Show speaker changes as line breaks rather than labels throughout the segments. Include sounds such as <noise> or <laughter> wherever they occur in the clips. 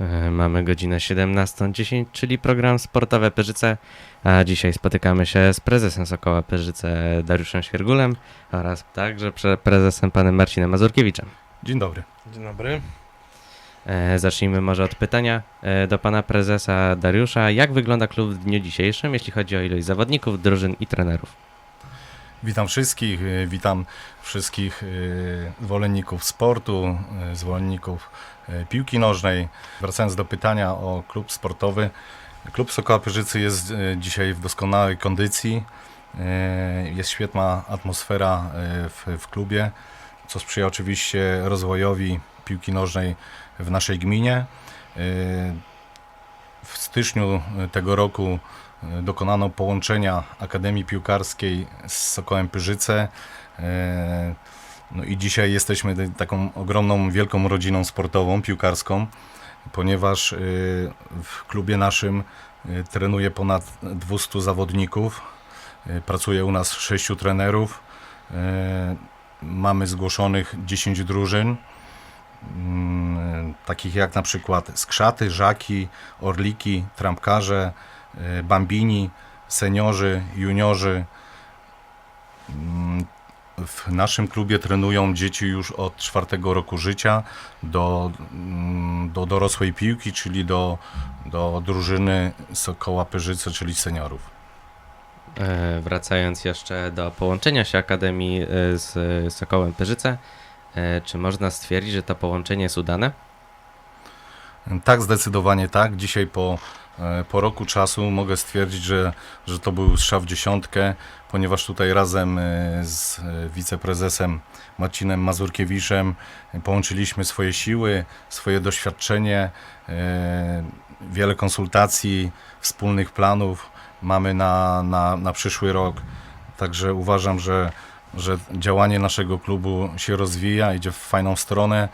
E, Mamy godzinę 17.10, czyli program Sportowe Pyrzyce, a dzisiaj spotykamy się z prezesem Sokoła Pyrzyce Dariuszem Świergulem oraz także prezesem panem Marcinem Mazurkiewiczem.
Dzień dobry.
Dzień dobry.
E, Zacznijmy może od pytania e, do pana prezesa Dariusza. Jak wygląda klub w dniu dzisiejszym, jeśli chodzi o ilość zawodników, drużyn i trenerów?
Witam wszystkich, witam wszystkich zwolenników sportu, zwolenników piłki nożnej. Wracając do pytania o klub sportowy. Klub Sokoła Pyrzycy jest y, dzisiaj w doskonałej kondycji. Y, Jest świetna atmosfera w, w klubie, co sprzyja oczywiście rozwojowi piłki nożnej w naszej gminie. W styczniu tego roku e, dokonano połączenia Akademii Piłkarskiej z Sokołem Pyrzyce. No i dzisiaj jesteśmy te- taką ogromną, wielką rodziną sportową, piłkarską, ponieważ e, w klubie naszym e, trenuje ponad 200 zawodników. E, Pracuje u nas 6 trenerów. Mamy zgłoszonych 10 drużyn. Takich jak na przykład Skrzaty, Żaki, Orliki, Trampkarze, Bambini, seniorzy, juniorzy. W naszym klubie trenują dzieci już od czwartego roku życia do, mm, do dorosłej piłki, czyli do, do drużyny Sokoła Pyrzyce, czyli seniorów.
E, Wracając jeszcze do połączenia się Akademii e, z Sokołem Pyrzyce, e, czy można stwierdzić, że to połączenie jest udane?
Tak, zdecydowanie tak. Dzisiaj po, po roku czasu mogę stwierdzić, że, że to był strzał w dziesiątkę, ponieważ tutaj razem e, z e, wiceprezesem Marcinem Mazurkiewiczem e, połączyliśmy swoje siły, swoje doświadczenie, e, wiele konsultacji, wspólnych planów mamy na, na, na przyszły rok. Także uważam, że, że działanie naszego klubu się rozwija, idzie w fajną stronę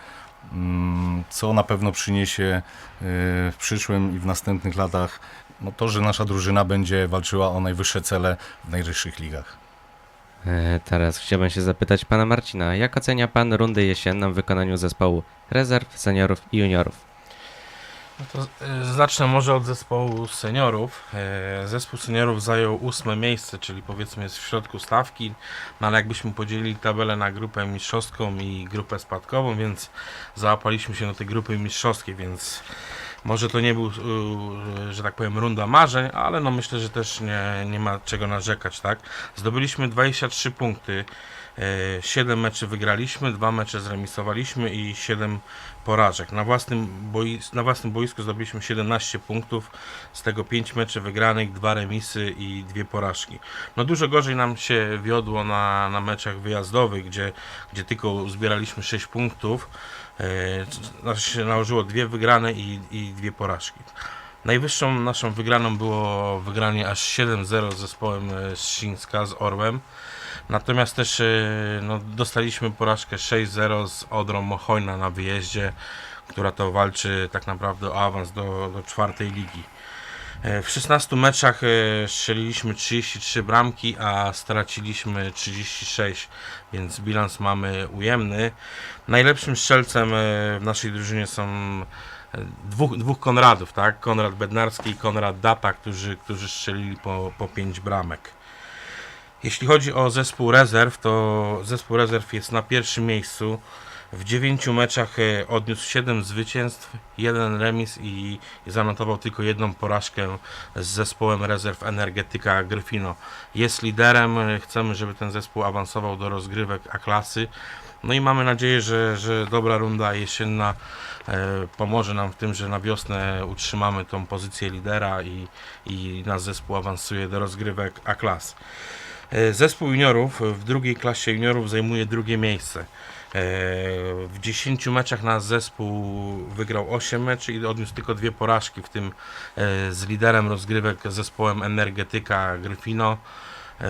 co na pewno przyniesie y, w przyszłym i w następnych latach no to, że nasza drużyna będzie walczyła o najwyższe cele w najwyższych ligach.
E, Teraz chciałbym się zapytać pana Marcina, jak ocenia pan rundę jesienną w wykonaniu zespołu rezerw, seniorów i juniorów?
No to e, zacznę może od zespołu seniorów. E, Zespół seniorów zajął ósme miejsce, czyli powiedzmy jest w środku stawki, no ale jakbyśmy podzielili tabelę na grupę mistrzowską i grupę spadkową, więc załapaliśmy się do tej grupy mistrzowskiej, więc może to nie był, e, że tak powiem, runda marzeń, ale no myślę, że też nie, nie ma czego narzekać, tak? Zdobyliśmy 23 punkty. 7 meczy wygraliśmy, 2 mecze zremisowaliśmy i 7 porażek. Na własnym, bois na własnym boisku zdobyliśmy 17 punktów, z tego 5 meczy wygranych, 2 remisy i 2 porażki. No dużo gorzej nam się wiodło na, na meczach wyjazdowych, gdzie, gdzie tylko zbieraliśmy 6 punktów. E, znaczy się nałożyło dwie wygrane i, i dwie porażki. Najwyższą naszą wygraną było wygranie aż 7-0 z zespołem e, z Sińska, z Orłem. Natomiast też e, no, dostaliśmy porażkę 6-0 z Odrą Mochojna na wyjeździe, która to walczy tak naprawdę o awans do, do czwartej ligi. E, W 16 meczach strzeliliśmy 33 bramki, a straciliśmy 36, więc bilans mamy ujemny. Najlepszym strzelcem w naszej drużynie są dwóch, dwóch Konradów, tak? Konrad Bednarski i Konrad Data, którzy, którzy strzelili po, po 5 bramek. Jeśli chodzi o zespół rezerw, to zespół rezerw jest na pierwszym miejscu. W 9 meczach e, odniósł 7 zwycięstw, jeden remis i, i zanotował tylko jedną porażkę z zespołem rezerw Energetyka Gryfino. Jest liderem, e, chcemy, żeby ten zespół awansował do rozgrywek A-klasy. No i mamy nadzieję, że, że dobra runda jesienna e, pomoże nam w tym, że na wiosnę utrzymamy tą pozycję lidera i, i nasz zespół awansuje do rozgrywek A-klas. E, Zespół juniorów w drugiej klasie juniorów zajmuje drugie miejsce. E, W 10 meczach nasz zespół wygrał 8 meczy i odniósł tylko dwie porażki, w tym z liderem rozgrywek zespołem Energetyka Gryfino. E,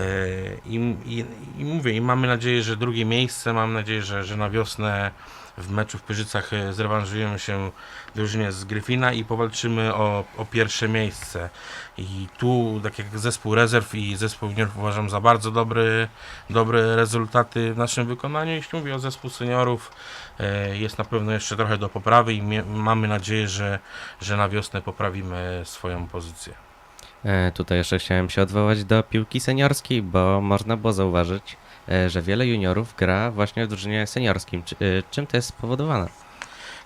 I, i, I mówię, i mamy nadzieję, że drugie miejsce, mam nadzieję, że, że na wiosnę w meczu w Pyrzycach e, zrewanżujemy się drużynie z Gryfina i powalczymy o, o pierwsze miejsce. I tu, tak jak zespół rezerw i zespół juniorów uważam za bardzo dobry, dobre rezultaty w naszym wykonaniu. Jeśli mówię o zespół seniorów, e, jest na pewno jeszcze trochę do poprawy i mamy nadzieję, że, że na wiosnę poprawimy swoją pozycję.
E, Tutaj jeszcze chciałem się odwołać do piłki seniorskiej, bo można było zauważyć, e, że wiele juniorów gra właśnie w drużynie seniorskim. E, Czym to jest spowodowane?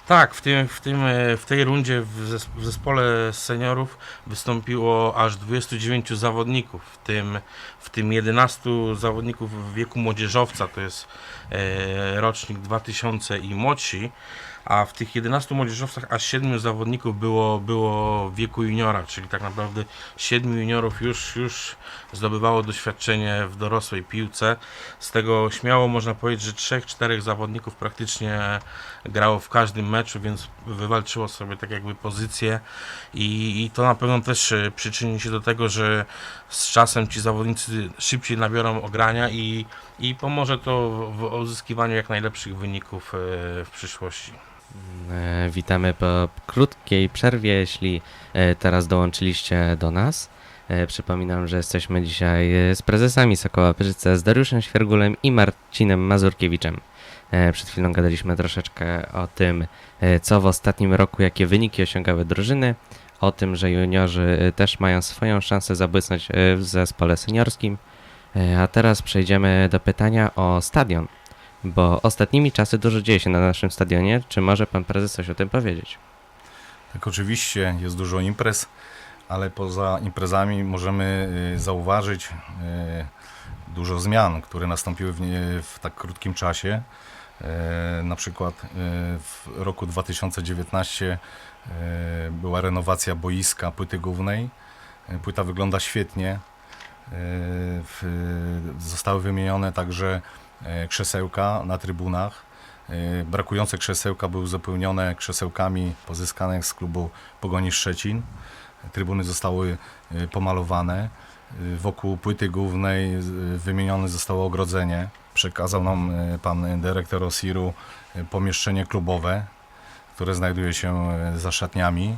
Tak, w, tym, w, tym, w tej rundzie w, zes- w zespole seniorów wystąpiło aż 29 zawodników, w tym, w tym 11 zawodników w wieku młodzieżowca, to jest rocznik 2000 i młodsi, a w tych 11 młodzieżowcach aż 7 zawodników było, było w wieku juniora, czyli tak naprawdę 7 juniorów już, już zdobywało doświadczenie w dorosłej piłce. Z tego śmiało można powiedzieć, że 3-4 zawodników praktycznie grało w każdym meczu, więc wywalczyło sobie tak jakby pozycję i, i to na pewno też e, przyczyni się do tego, że z czasem ci zawodnicy szybciej nabiorą ogrania i, i pomoże to w uzyskiwaniu jak najlepszych wyników e, w przyszłości.
E, Witamy po krótkiej przerwie, jeśli e, teraz dołączyliście do nas. E, Przypominam, że jesteśmy dzisiaj z prezesami Sokoła Pyrzyce, z Dariuszem Świergulem i Marcinem Mazurkiewiczem. Przed chwilą gadaliśmy troszeczkę o tym, co w ostatnim roku, jakie wyniki osiągały drużyny, o tym, że juniorzy też mają swoją szansę zabłysnąć w zespole seniorskim. A teraz przejdziemy do pytania o stadion, bo ostatnimi czasy dużo dzieje się na naszym stadionie. Czy może pan prezes coś o tym powiedzieć?
Tak, oczywiście jest dużo imprez, ale poza imprezami możemy y, zauważyć y, dużo zmian, które nastąpiły w, nie, w tak krótkim czasie. E, Na przykład y, w roku 2019 y, była renowacja boiska płyty głównej. E, Płyta wygląda świetnie. E, Zostały wymienione także krzesełka na trybunach. E, Brakujące krzesełka były uzupełnione krzesełkami pozyskanych z klubu Pogoni Szczecin. Trybuny zostały e, pomalowane. E, Wokół płyty głównej e, wymienione zostało ogrodzenie. Przekazał nam e, pan dyrektor Osiru e, pomieszczenie klubowe, które znajduje się e, za szatniami.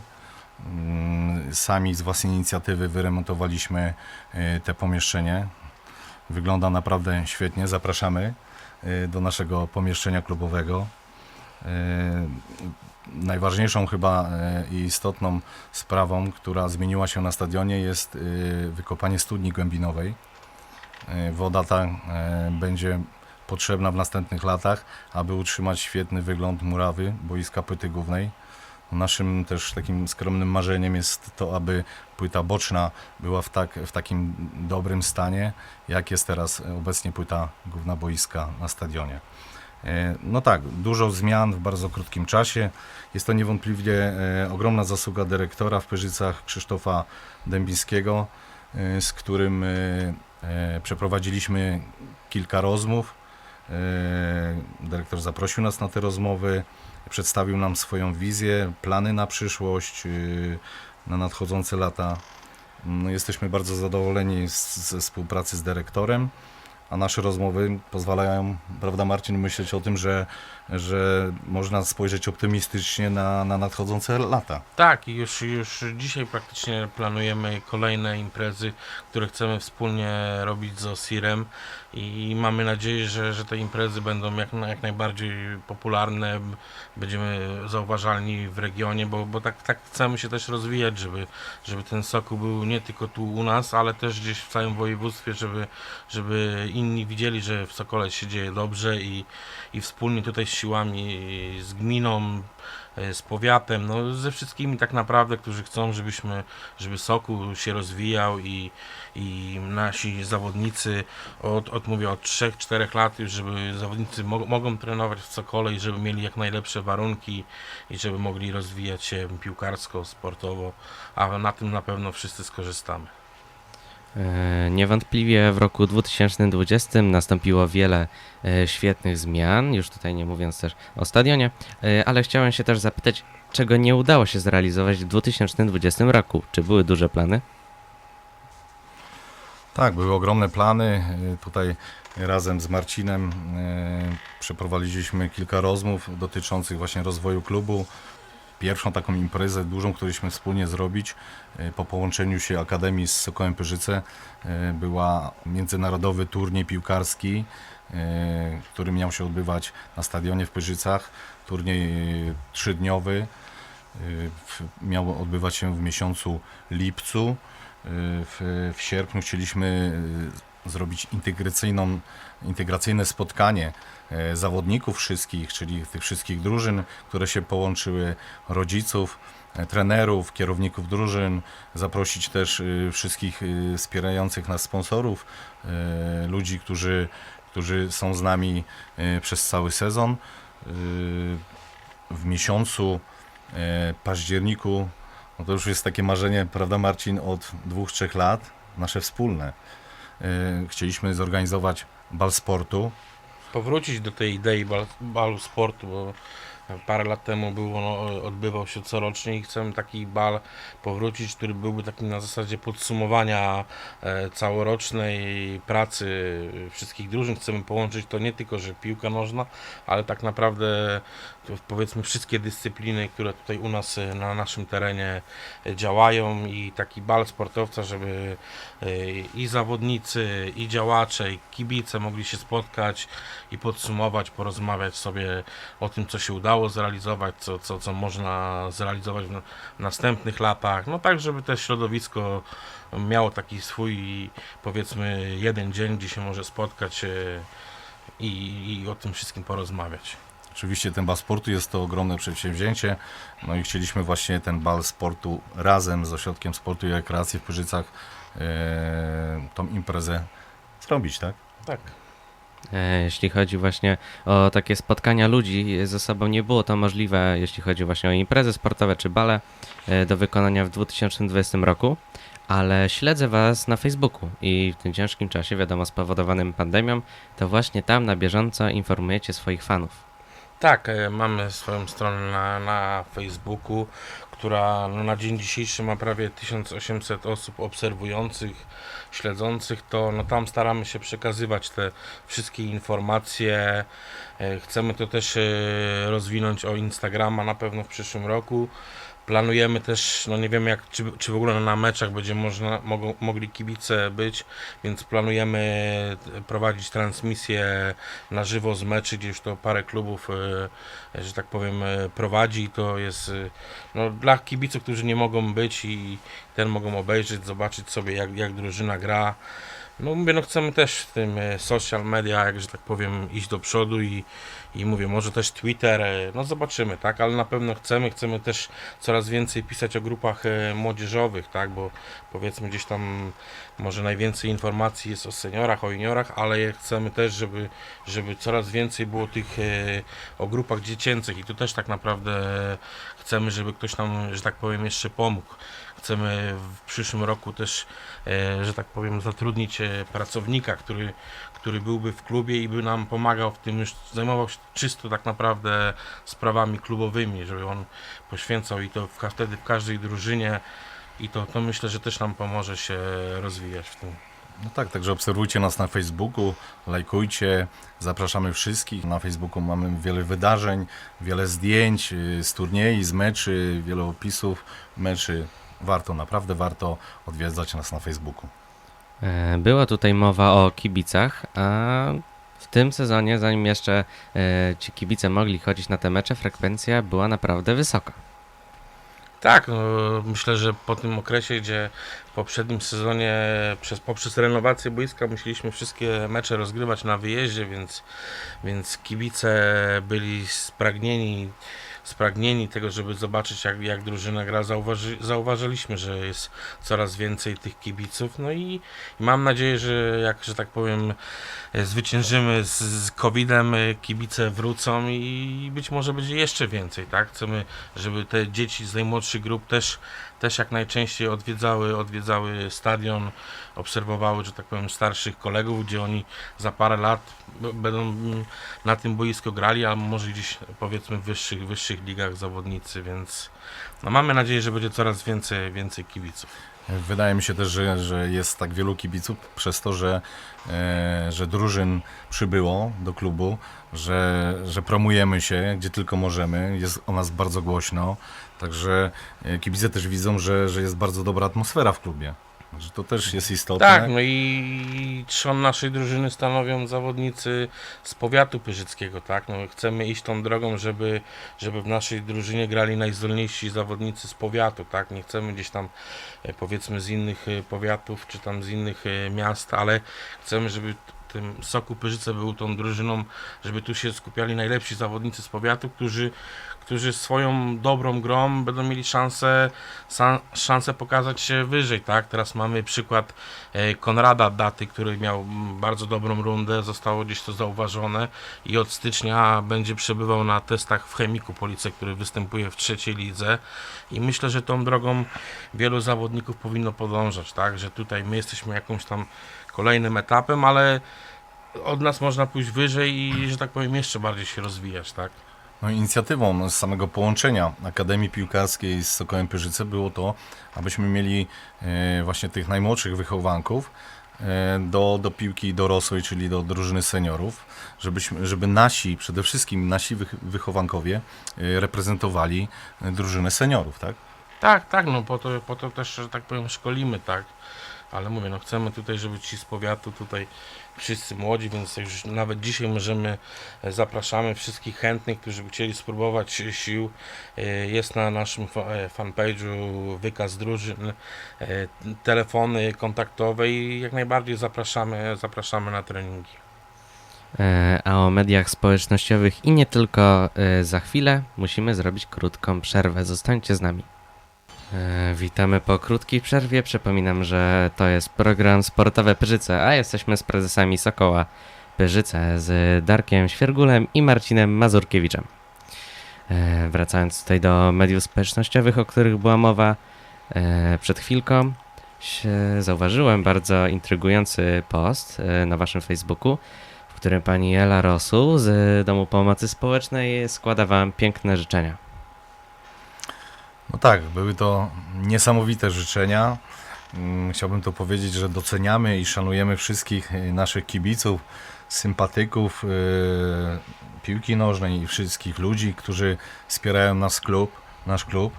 Mm, Sami z własnej inicjatywy wyremontowaliśmy e, te pomieszczenie. Wygląda naprawdę świetnie. Zapraszamy e, do naszego pomieszczenia klubowego. E, Najważniejszą chyba e, i istotną sprawą, która zmieniła się na stadionie jest wykopanie studni głębinowej. Woda ta będzie potrzebna w następnych latach, aby utrzymać świetny wygląd murawy boiska płyty głównej. Naszym też takim skromnym marzeniem jest to, aby płyta boczna była w, tak, w takim dobrym stanie, jak jest teraz obecnie płyta główna boiska na stadionie. E, No tak, dużo zmian w bardzo krótkim czasie. Jest to niewątpliwie e, ogromna zasługa dyrektora w Pyrzycach Krzysztofa Dębińskiego, e, z którym przeprowadziliśmy kilka rozmów. Dyrektor zaprosił nas na te rozmowy, przedstawił nam swoją wizję, plany na przyszłość, e, na nadchodzące lata. No, jesteśmy bardzo zadowoleni z, ze współpracy z dyrektorem, a nasze rozmowy pozwalają, prawda Marcin, myśleć o tym, że, że można spojrzeć optymistycznie na, na nadchodzące lata.
Tak, i już, już dzisiaj praktycznie planujemy kolejne imprezy, które chcemy wspólnie robić z Osirem i mamy nadzieję, że, że te imprezy będą jak, jak najbardziej popularne, będziemy zauważalni w regionie, bo, bo tak, tak chcemy się też rozwijać, żeby, żeby ten soku był nie tylko tu u nas, ale też gdzieś w całym województwie, żeby, żeby widzieli, że w Sokole się dzieje dobrze i, i wspólnie tutaj z siłami, z gminą, e, z powiatem, no ze wszystkimi tak naprawdę, którzy chcą, żebyśmy, żeby Soku się rozwijał i, i nasi zawodnicy od, od mówię od 3-4 lat już, żeby zawodnicy mo mogą trenować w Sokole i żeby mieli jak najlepsze warunki i żeby mogli rozwijać się piłkarsko, sportowo, a na tym na pewno wszyscy skorzystamy.
E, Niewątpliwie w roku 2020 nastąpiło wiele e, świetnych zmian, już tutaj nie mówiąc też o stadionie, e, ale chciałem się też zapytać, czego nie udało się zrealizować w 2020 roku? Czy były duże plany?
Tak, były ogromne plany. Tutaj razem z Marcinem przeprowadziliśmy kilka rozmów dotyczących właśnie rozwoju klubu. Pierwszą taką imprezę dużą, którąśmy wspólnie zrobić y, po połączeniu się Akademii z Sokołem Pyrzyce y, była międzynarodowy turniej piłkarski, y, który miał się odbywać na stadionie w Pyrzycach. Turniej trzydniowy. Miał odbywać się w miesiącu lipcu. W, w sierpniu chcieliśmy zrobić integracyjną, integracyjne spotkanie e, zawodników wszystkich, czyli tych wszystkich drużyn, które się połączyły, rodziców, e, trenerów, kierowników drużyn, zaprosić też y, wszystkich wspierających nas sponsorów, e, ludzi, którzy, którzy są z nami e, przez cały sezon. W miesiącu e, październiku no to już jest takie marzenie, prawda Marcin, od dwóch, trzech lat, nasze wspólne. E, Chcieliśmy zorganizować bal sportu.
Powrócić do tej idei bal, balu sportu, bo parę lat temu było, no, odbywał się corocznie i chcemy taki bal powrócić, który byłby takim na zasadzie podsumowania e, całorocznej pracy wszystkich drużyn. Chcemy połączyć to nie tylko, że piłka nożna, ale tak naprawdę to powiedzmy wszystkie dyscypliny, które tutaj u nas e, na naszym terenie e, działają i taki bal sportowca, żeby e, i zawodnicy, i działacze, i kibice mogli się spotkać i podsumować, porozmawiać sobie o tym, co się udało zrealizować, co, co, co można zrealizować w, następnych latach. No tak, żeby też środowisko miało taki swój, powiedzmy, jeden dzień, gdzie się może spotkać e, i, i o tym wszystkim porozmawiać.
Oczywiście ten bal sportu jest to ogromne przedsięwzięcie. No i chcieliśmy właśnie ten bal sportu razem z Ośrodkiem Sportu i Rekreacji w Pyrzycach e, tą imprezę zrobić, tak?
Tak.
E, Jeśli chodzi właśnie o takie spotkania ludzi ze sobą, nie było to możliwe, jeśli chodzi właśnie o imprezy sportowe czy bale e, do wykonania w 2020 roku, ale śledzę Was na Facebooku i w tym ciężkim czasie, wiadomo, spowodowanym pandemią, to właśnie tam na bieżąco informujecie swoich fanów.
Tak, e, mamy swoją stronę na, na Facebooku, która no, na dzień dzisiejszy ma prawie 1800 osób obserwujących, śledzących to. No, tam staramy się przekazywać te wszystkie informacje. E, Chcemy to też e, rozwinąć o Instagrama na pewno w przyszłym roku. Planujemy też, no nie wiem jak, czy, czy w ogóle na meczach będzie można, mogą, mogli kibice być, więc planujemy prowadzić transmisję na żywo z meczy, gdzie już to parę klubów, e, że tak powiem, e, prowadzi. To jest e, no, dla kibiców, którzy nie mogą być i ten mogą obejrzeć, zobaczyć sobie jak, jak drużyna gra. No mówię, no chcemy też w tym e, social media, jak że tak powiem, iść do przodu i, i mówię, może też Twitter, e, no zobaczymy, tak, ale na pewno chcemy, chcemy też coraz więcej pisać o grupach e, młodzieżowych, tak, bo powiedzmy gdzieś tam może najwięcej informacji jest o seniorach, o juniorach, ale chcemy też, żeby, żeby coraz więcej było tych o grupach dziecięcych i tu też tak naprawdę chcemy, żeby ktoś nam, że tak powiem, jeszcze pomógł. Chcemy w przyszłym roku też, e, że tak powiem, zatrudnić e, pracownika, który, który byłby w klubie i by nam pomagał w tym, już zajmował się czysto tak naprawdę sprawami klubowymi, żeby on poświęcał i to wtedy w każdej drużynie i to, to myślę, że też nam pomoże się rozwijać w tym.
No tak, także obserwujcie nas na Facebooku, lajkujcie, zapraszamy wszystkich. Na Facebooku mamy wiele wydarzeń, wiele zdjęć y, z turniej, z meczy, wiele opisów meczy. Warto, naprawdę warto odwiedzać nas na Facebooku.
E, Była tutaj mowa o kibicach, a w tym sezonie, zanim jeszcze e, ci kibice mogli chodzić na te mecze, frekwencja była naprawdę wysoka.
Tak, no, myślę, że po tym okresie, gdzie w poprzednim sezonie przez, poprzez renowację boiska musieliśmy wszystkie mecze rozgrywać na wyjeździe, więc, więc kibice byli spragnieni, spragnieni tego, żeby zobaczyć jak, jak drużyna gra. Zauważy, zauważyliśmy, że jest coraz więcej tych kibiców, no i, i mam nadzieję, że jak, że tak powiem, zwyciężymy z, z COVID-em, e, kibice wrócą i być może będzie jeszcze więcej, tak? Chcemy, żeby te dzieci z najmłodszych grup też, też jak najczęściej odwiedzały, odwiedzały stadion, obserwowały, że tak powiem, starszych kolegów, gdzie oni za parę lat będą mm, na tym boisku grali, a może gdzieś powiedzmy w wyższych, wyższych ligach zawodnicy, więc no mamy nadzieję, że będzie coraz więcej, więcej kibiców.
Wydaje mi się też, że, że jest tak wielu kibiców przez to, że, e, że drużyn przybyło do klubu, że, że promujemy się gdzie tylko możemy, jest o nas bardzo głośno, także e, kibice też widzą, że, że jest bardzo dobra atmosfera w klubie. Że to też jest istotne.
Tak, no i trzon naszej drużyny stanowią zawodnicy z powiatu pyrzyckiego, tak? No chcemy iść tą drogą, żeby, żeby w naszej drużynie grali najzdolniejsi zawodnicy z powiatu, tak? Nie chcemy gdzieś tam e, powiedzmy z innych e, powiatów czy tam z innych e, miast, ale chcemy, żeby tym Soku Pyrzyce był tą drużyną, żeby tu się skupiali najlepsi zawodnicy z powiatu, którzy, którzy swoją dobrą grą będą mieli szansę, szansę pokazać się wyżej, tak? Teraz mamy przykład e, Konrada Daty, który miał bardzo dobrą rundę, zostało gdzieś to zauważone i od stycznia będzie przebywał na testach w Chemiku Police, który występuje w trzeciej lidze i myślę, że tą drogą wielu zawodników powinno podążać, tak? Że tutaj my jesteśmy jakimś tam kolejnym etapem, ale od nas można pójść wyżej i, że tak powiem, jeszcze bardziej się rozwijać, tak?
No, inicjatywą z samego połączenia Akademii Piłkarskiej z Sokołem Pyrzyce było to, abyśmy mieli e, właśnie tych najmłodszych wychowanków e, do, do piłki dorosłej, czyli do drużyny seniorów, żebyśmy, żeby nasi, przede wszystkim nasi wych, wychowankowie e, reprezentowali drużynę seniorów, tak?
Tak, tak, no po to, po to też, że tak powiem, szkolimy, tak. Ale mówię, no chcemy tutaj, żeby ci z powiatu tutaj wszyscy młodzi, więc już nawet dzisiaj możemy, e, zapraszamy wszystkich chętnych, którzy by chcieli spróbować sił. E, Jest na naszym e, fanpage'u wykaz drużyn, telefony kontaktowe i jak najbardziej zapraszamy, zapraszamy na treningi.
A o mediach społecznościowych i nie tylko za chwilę musimy zrobić krótką przerwę. Zostańcie z nami. E, Witamy po krótkiej przerwie. Przypominam, że to jest program Sportowe Pyrzyce, a jesteśmy z prezesami Sokoła Pyrzyce z Darkiem Świergulem i Marcinem Mazurkiewiczem. E, Wracając tutaj do mediów społecznościowych, o których była mowa e, przed chwilką, zauważyłem bardzo intrygujący post na waszym Facebooku, w którym pani Ela Rosu z Domu Pomocy Społecznej składa wam piękne życzenia.
No tak, były to niesamowite życzenia. Mm, Chciałbym to powiedzieć, że doceniamy i szanujemy wszystkich y, naszych kibiców, sympatyków y, piłki nożnej i wszystkich ludzi, którzy wspierają nas klub, nasz klub.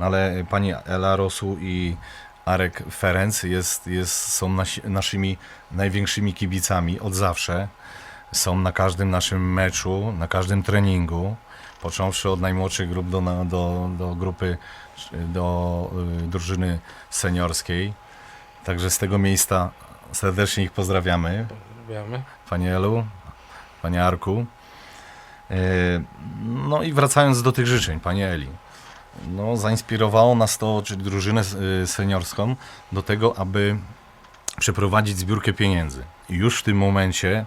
No Ale pani Ela Rosu i Arek Ferenc jest, jest, są nasi, naszymi największymi kibicami od zawsze. Są na każdym naszym meczu, na każdym treningu począwszy od najmłodszych grup do, do, do grupy, do y, drużyny seniorskiej. Także z tego miejsca serdecznie ich pozdrawiamy,
Wiemy?
Panie Elu, Panie Arku. Y, No i wracając do tych życzeń, Panie Eli. No, zainspirowało nas to, czyli drużynę y, seniorską, do tego, aby przeprowadzić zbiórkę pieniędzy. Już w tym momencie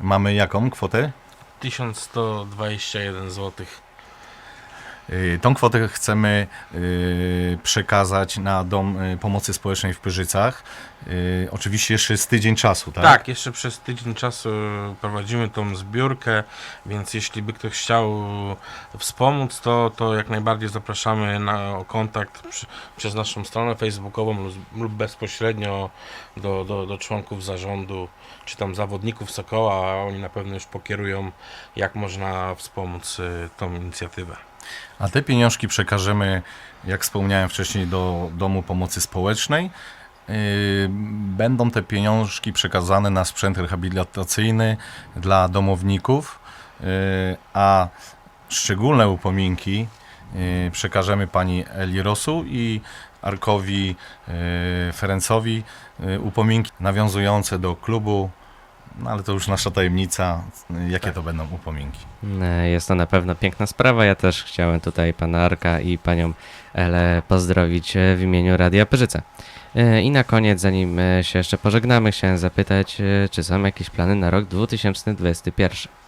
mamy jaką kwotę?
1121 zł.
Y, Tą kwotę chcemy y, przekazać na Dom y, Pomocy Społecznej w Pyrzycach. Oczywiście jeszcze jest tydzień czasu, tak?
Tak, jeszcze przez tydzień czasu prowadzimy tą zbiórkę, więc jeśli by ktoś chciał wspomóc, to, to jak najbardziej zapraszamy na kontakt przy, przez naszą stronę facebookową lub, lub bezpośrednio do, do, do członków zarządu, czy tam zawodników Sokoła, a oni na pewno już pokierują, jak można wspomóc tą inicjatywę.
A te pieniążki przekażemy, jak wspomniałem wcześniej, do Domu Pomocy Społecznej. Y, Będą te pieniążki przekazane na sprzęt rehabilitacyjny dla domowników, y, a szczególne upominki y, przekażemy pani Eli Rosu i Arkowi Ferencowi upominki nawiązujące do klubu, no ale to już nasza tajemnica, jakie to będą upominki.
E, Jest to na pewno piękna sprawa. Ja też chciałem tutaj pana Arka i panią Elę pozdrowić e, w imieniu Radia Pyrzyce. E, I na koniec, zanim się jeszcze pożegnamy, chciałem zapytać, czy są jakieś plany na rok 2021?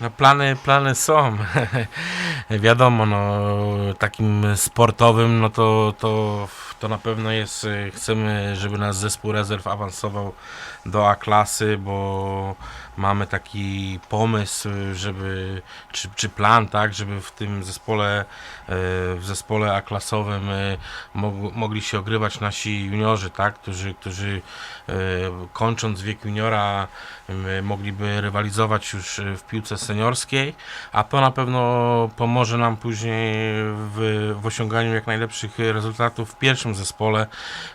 No plany, plany są. <laughs> Wiadomo, no takim sportowym, no to, to, to na pewno jest, chcemy, żeby nasz zespół rezerw awansował do A klasy, bo mamy taki pomysł, żeby, czy, czy plan, tak, żeby w tym zespole, e, w zespole A-klasowym e, mog- mogli się ogrywać nasi juniorzy, tak, którzy, którzy e, kończąc wiek juniora mogliby rywalizować już w piłce seniorskiej, a to na pewno pomoże nam później w, w osiąganiu jak najlepszych rezultatów w pierwszym zespole,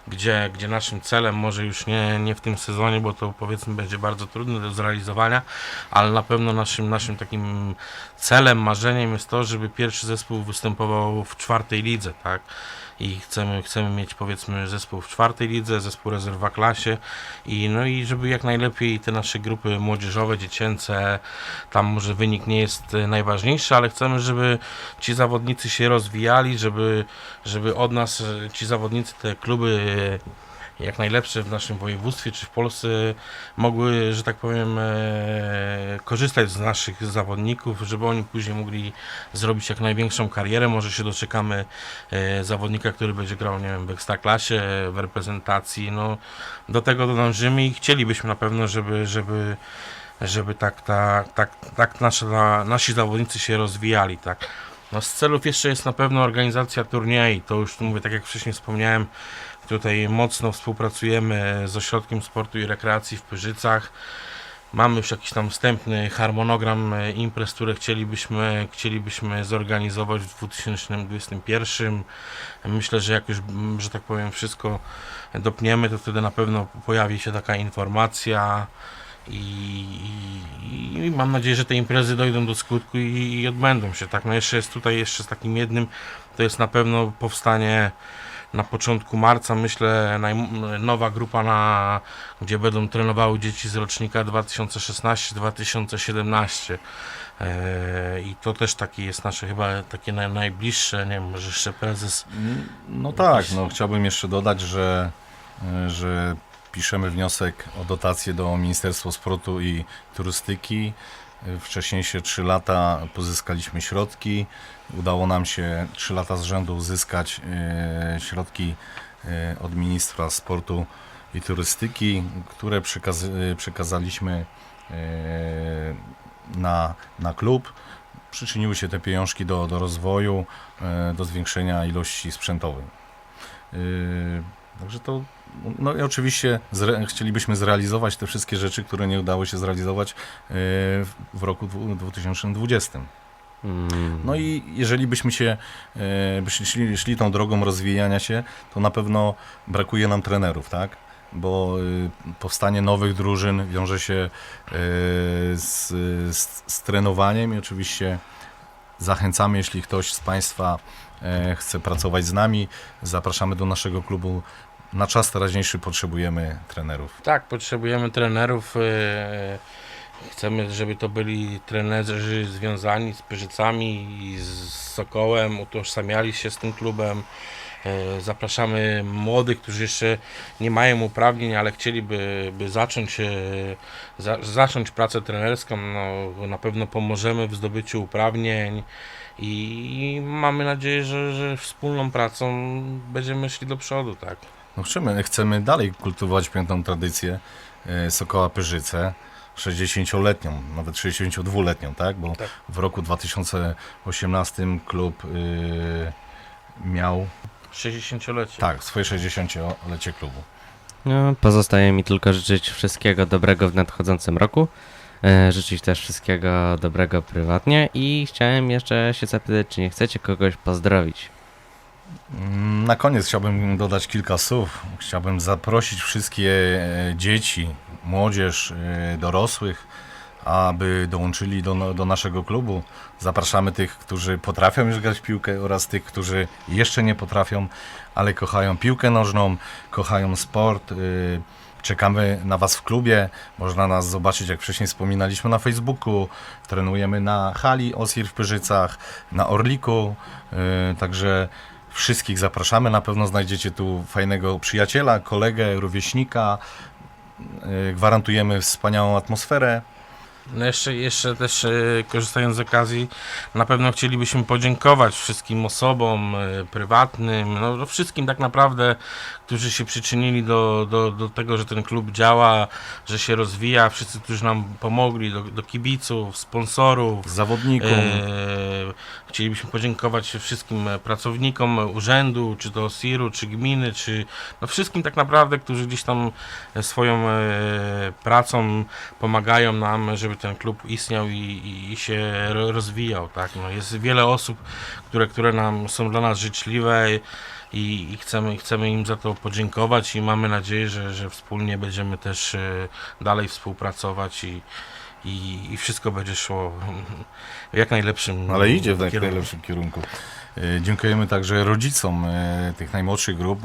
gdzie, gdzie naszym celem może już nie, nie w tym sezonie, bo to powiedzmy będzie bardzo trudne do zrealizowania, ale na pewno naszym, naszym takim celem, marzeniem jest to, żeby pierwszy zespół występował w czwartej lidze, tak? I chcemy, chcemy mieć powiedzmy zespół w czwartej lidze, zespół rezerwa klasie i no i żeby jak najlepiej te nasze grupy młodzieżowe, dziecięce, tam może wynik nie jest e, najważniejszy, ale chcemy, żeby ci zawodnicy się rozwijali, żeby, żeby od nas e, ci zawodnicy, te kluby e, jak najlepsze w naszym województwie czy w Polsce mogły, że tak powiem, e, korzystać z naszych zawodników, żeby oni później mogli zrobić jak największą karierę. Może się doczekamy e, zawodnika, który będzie grał, nie wiem, w ekstraklasie, w reprezentacji. No, do tego dążymy i chcielibyśmy na pewno, żeby, żeby, żeby tak, tak, tak, tak nasze, nasi zawodnicy się rozwijali, tak. No z celów jeszcze jest na pewno organizacja turniej. To już tu mówię, tak jak wcześniej wspomniałem, tutaj mocno współpracujemy z Ośrodkiem Sportu i Rekreacji w Pyrzycach. Mamy już jakiś tam wstępny harmonogram e, imprez, które chcielibyśmy, chcielibyśmy zorganizować w 2021. Myślę, że jak już, że tak powiem, wszystko dopniemy, to wtedy na pewno pojawi się taka informacja. I, i, i mam nadzieję, że te imprezy dojdą do skutku i, i odbędą się. Tak, no jeszcze jest tutaj jeszcze z takim jednym, to jest na pewno powstanie na początku marca, myślę, nowa grupa, na, gdzie będą trenowały dzieci z rocznika 2016-2017. E, I to też takie jest nasze chyba takie naj, najbliższe, nie wiem, może jeszcze prezes.
No tak, no chciałbym jeszcze dodać, że, że piszemy wniosek o dotację do Ministerstwa Sportu i Turystyki. Wcześniejsze 3 lata pozyskaliśmy środki. Udało nam się 3 lata z rzędu uzyskać e, środki e, od Ministra Sportu i Turystyki, które przekaz przekazaliśmy e, na, na klub. Przyczyniły się te pieniążki do, do rozwoju, do zwiększenia ilości sprzętowej. Także to, no i oczywiście zre, chcielibyśmy zrealizować te wszystkie rzeczy, które nie udało się zrealizować yy, w, roku dwu- 2020.
Mm.
No i jeżeli byśmy się, e, byśmy szli, szli tą drogą rozwijania się, to na pewno brakuje nam trenerów, tak? Bo y, powstanie nowych drużyn wiąże się e, z, z, z trenowaniem i oczywiście zachęcamy, jeśli ktoś z Państwa e, chce pracować z nami, zapraszamy do naszego klubu. Na czas teraźniejszy potrzebujemy trenerów.
Tak, potrzebujemy trenerów. e, Chcemy, żeby to byli trenerzy związani z Pyrzycami i z Sokołem, utożsamiali się z tym klubem. E, Zapraszamy młodych, którzy jeszcze nie mają uprawnień, ale chcieliby by zacząć, e, za, zacząć pracę trenerską. No, na pewno pomożemy w zdobyciu uprawnień i mamy nadzieję, że, że wspólną pracą będziemy szli do przodu. Tak.
No chcemy, chcemy dalej kultywować piętną tradycję e, Sokoła Pyrzyce, 60-letnią, nawet 62-letnią, tak? Bo
Tak.
w roku 2018 klub y, miał
60-lecie.
tak, swoje 60-lecie klubu.
No, pozostaje mi tylko życzyć wszystkiego dobrego w nadchodzącym roku. E, życzyć też wszystkiego dobrego prywatnie i chciałem jeszcze się zapytać, czy nie chcecie kogoś pozdrowić.
Mm, Na koniec chciałbym dodać kilka słów. Chciałbym zaprosić wszystkie e, dzieci, młodzież, e, dorosłych, aby dołączyli do, do naszego klubu. Zapraszamy tych, którzy potrafią już grać piłkę oraz tych, którzy jeszcze nie potrafią, ale kochają piłkę nożną, kochają sport. y, Czekamy na Was w klubie. Można nas zobaczyć, jak wcześniej wspominaliśmy, na Facebooku. Trenujemy na hali Osir w Pyrzycach, na Orliku. Także wszystkich zapraszamy. Na pewno znajdziecie tu fajnego przyjaciela, kolegę, rówieśnika. Y, Gwarantujemy wspaniałą atmosferę.
No jeszcze, jeszcze też e, korzystając z okazji, na pewno chcielibyśmy podziękować wszystkim osobom e, prywatnym, no, no wszystkim tak naprawdę, którzy się przyczynili do, do, do tego, że ten klub działa, że się rozwija, wszyscy, którzy nam pomogli, do, do kibiców, sponsorów.
Zawodnikom.
E, chcielibyśmy podziękować wszystkim pracownikom urzędu, czy to SIR-u, czy gminy, czy no wszystkim tak naprawdę, którzy gdzieś tam swoją e, pracą pomagają nam, żeby ten klub istniał i, i, i się ro- rozwijał. Tak? No jest wiele osób, które, które nam są dla nas życzliwe i, i chcemy, chcemy im za to podziękować i mamy nadzieję, że, że wspólnie będziemy też e, dalej współpracować i, i, i wszystko będzie szło w jak najlepszym
Ale idzie w jak najlepszym kierunku. E, Dziękujemy także rodzicom e, tych najmłodszych grup,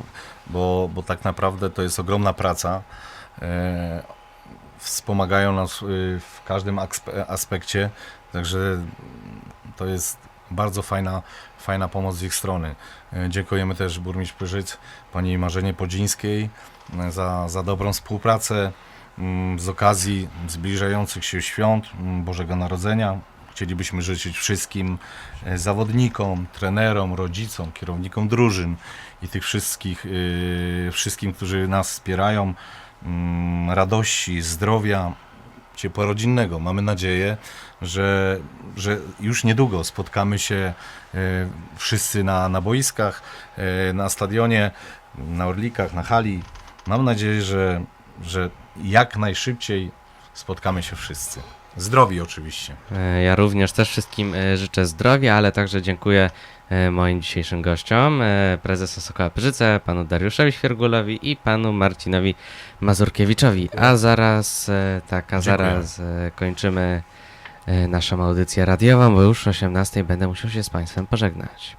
bo, bo tak naprawdę to jest ogromna praca. Wspomagają nas e, w każdym aspe- aspekcie, także to jest bardzo fajna, fajna pomoc z ich strony. E, Dziękujemy też burmistrz Pyrzyc, pani Marzenie Podzińskiej e, za, za dobrą współpracę mm, z okazji zbliżających się świąt mm, Bożego Narodzenia. Chcielibyśmy życzyć wszystkim zawodnikom, trenerom, rodzicom, kierownikom drużyn i tych wszystkich, wszystkim, którzy nas wspierają, radości, zdrowia, ciepła rodzinnego. Mamy nadzieję, że, że już niedługo spotkamy się e, wszyscy na, na boiskach, e, na stadionie, na Orlikach, na hali. Mam nadzieję, że, że jak najszybciej spotkamy się wszyscy. Zdrowi oczywiście.
E, Ja również też wszystkim życzę zdrowia, ale także dziękuję moim dzisiejszym gościom, e, prezesom Sokoła Pyrzyce, panu Dariuszowi Świergulowi i panu Marcinowi Mazurkiewiczowi. A zaraz, e, tak, a zaraz e, kończymy e, naszą audycję radiową, bo już o 18 będę musiał się z państwem pożegnać.